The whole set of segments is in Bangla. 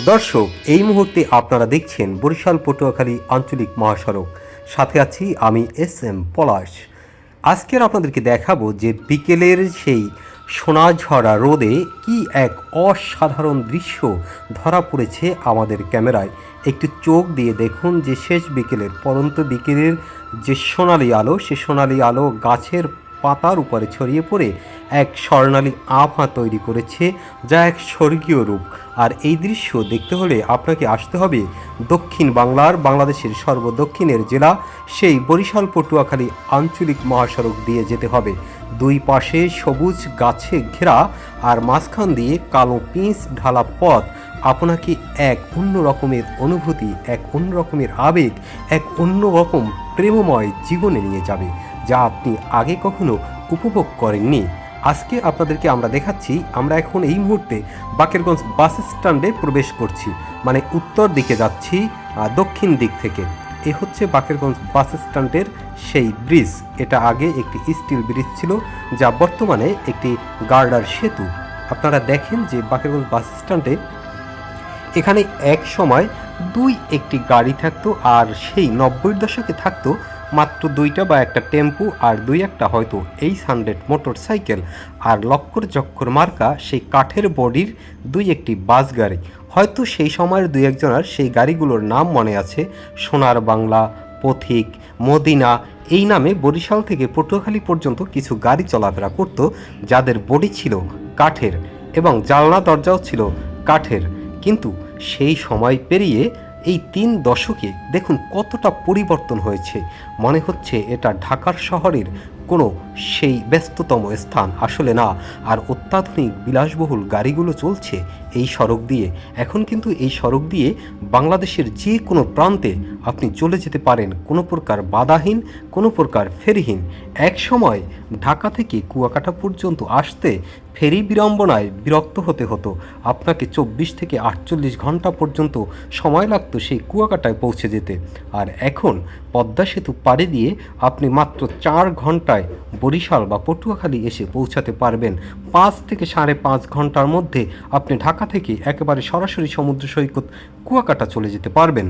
দর্শক, এই মুহূর্তে আপনারা দেখছেন বরিশাল, পটুয়াখালী আঞ্চলিক মহাসড়ক। সাথে আছি আমি এস এম পলাশ। আজকের আপনাদেরকে দেখাবো যে বিকেলের সেই সোনাঝরা রোদে কি এক অসাধারণ দৃশ্য ধরা পড়েছে আমাদের ক্যামেরায়। একটু চোখ দিয়ে দেখুন যে শেষ বিকেলের, পরন্ত বিকেলের যে সোনালি আলো, সে সোনালি আলো গাছের পাতার উপরে ছড়িয়ে পড়ে এক স্বর্ণালী আভা তৈরি করেছে যা এক স্বর্গীয় রূপ। আর এই দৃশ্য দেখতে হলে আপনাকে আসতে হবে দক্ষিণ বাংলার বাংলাদেশের সর্বদক্ষিণের জেলা, সেই বরিশাল, পটুয়াখালী আঞ্চলিক মহাসড়ক দিয়ে যেতে হবে। দুই পাশে সবুজ গাছে ঘেরা আর মাঝখান দিয়ে কালো পিঁচ ঢালা পথ আপনাকে এক অন্য রকমের অনুভূতি, এক অন্য রকমের আবেগ, এক অন্য রকম প্রেমময় জীবনে নিয়ে যাবে। যা আপনি আগে কখনো উপভোগ করেননি। আজকে আপনাদেরকে আমরা দেখাচ্ছি, আমরা এখন এই মুহূর্তে বাকেরগঞ্জ বাস স্ট্যান্ডে প্রবেশ করছি। মানে উত্তর দিকে যাচ্ছি দক্ষিণ দিক থেকে। এ হচ্ছে বাকেরগঞ্জ বাস স্ট্যান্ডের সেই ব্রিজ। এটা আগে একটি স্টিল ব্রিজ ছিল, যা বর্তমানে একটি গার্ডার সেতু। আপনারা দেখেন যে বাকেরগঞ্জ বাস স্ট্যান্ডে এখানে এক সময় দুই একটি গাড়ি থাকতো আর সেই নব্বই দশকে থাকতো মাত্র দুইটা বা একটা টেম্পু আর দুই একটা হয়তো এই হান্ড্রেড মোটর সাইকেল আর লক্কর চক্কর মার্কা সেই কাঠের বডির দুই একটি বাস গাড়ি। হয়তো সেই সময়ের দুই একজনের সেই গাড়িগুলোর নাম মনে আছে, সোনার বাংলা, পথিক, মদিনা, এই নামে বরিশাল থেকে পটুয়াখালী পর্যন্ত কিছু গাড়ি চলাফেরা করত, যাদের বডি ছিল কাঠের এবং জানলা দরজাও ছিল কাঠের। কিন্তু সেই সময় পেরিয়ে এই তিন দশকে দেখুন কতটা পরিবর্তন হয়েছে। মনে হচ্ছে এটা ঢাকার শহরের কোনো সেই ব্যস্ততম স্থান আসলে না। আর অত্যাধুনিক বিলাসবহুল গাড়িগুলো চলছে এই সড়ক দিয়ে। এখন কিন্তু এই সড়ক দিয়ে বাংলাদেশের যে কোনো প্রান্তে আপনি চলে যেতে পারেন। কোনো প্রকার বাধাহীন, কোনো প্রকার ফেরিহীন। এক সময় ঢাকা থেকে কুয়াকাটা পর্যন্ত আসতে ফেরি বিড়ম্বনায় বিরক্ত হতে হতো। আপনাকে চব্বিশ থেকে আটচল্লিশ ঘণ্টা পর্যন্ত সময় লাগতো সেই কুয়াকাটায় পৌঁছে যেতে। আর এখন পদ্মা সেতু পাড়ি দিয়ে আপনি মাত্র চার ঘন্টায় বরিশাল বা পটুয়াখালী এসে পৌঁছাতে পারবেন। পাঁচ থেকে সাড়ে পাঁচ ঘণ্টার মধ্যে আপনি ঢাকা থেকে একেবারে সরাসরি সমুদ্র সৈকত কুয়াকাটা চলে যেতে পারবেন।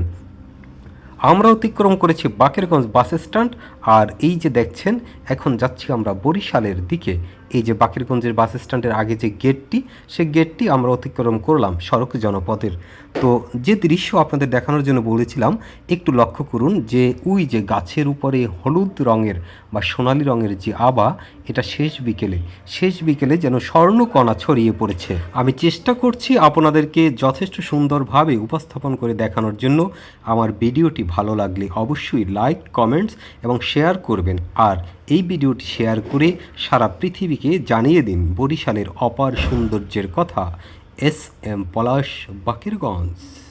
আমরা অতিক্রম করেছি বাকেরগঞ্জ বাস স্ট্যান্ড, আর এই যে দেখছেন, এখন যাচ্ছি আমরা বরিশালের দিকে। এই যে বাকেরগঞ্জের বাস স্ট্যান্ডের আগে যে গেটটি সে গেটটি আমরা অতিক্রম করলাম সড়ক জনপথের। তো যে দৃশ্য আপনাদের দেখানোর জন্য বলেছিলাম, একটু লক্ষ্য করুন যে ওই যে গাছের উপরে হলুদ রঙের বা সোনালি রঙের যে আবা, এটা শেষ বিকেলে। শেষ বিকেলে যেন স্বর্ণকণা ছড়িয়ে পড়েছে। আমি চেষ্টা করছি আপনাদেরকে যথেষ্ট সুন্দরভাবে উপস্থাপন করে দেখানোর জন্য। আমার ভিডিওটি ভালো লাগলে অবশ্যই লাইক কমেন্টস এবং শেয়ার করবেন। আর এই ভিডিওটি শেয়ার করে সারা পৃথিবীকে জানিয়ে দিন বরিশালের অপার সৌন্দর্যের কথা। S M Palash, Bakerganj.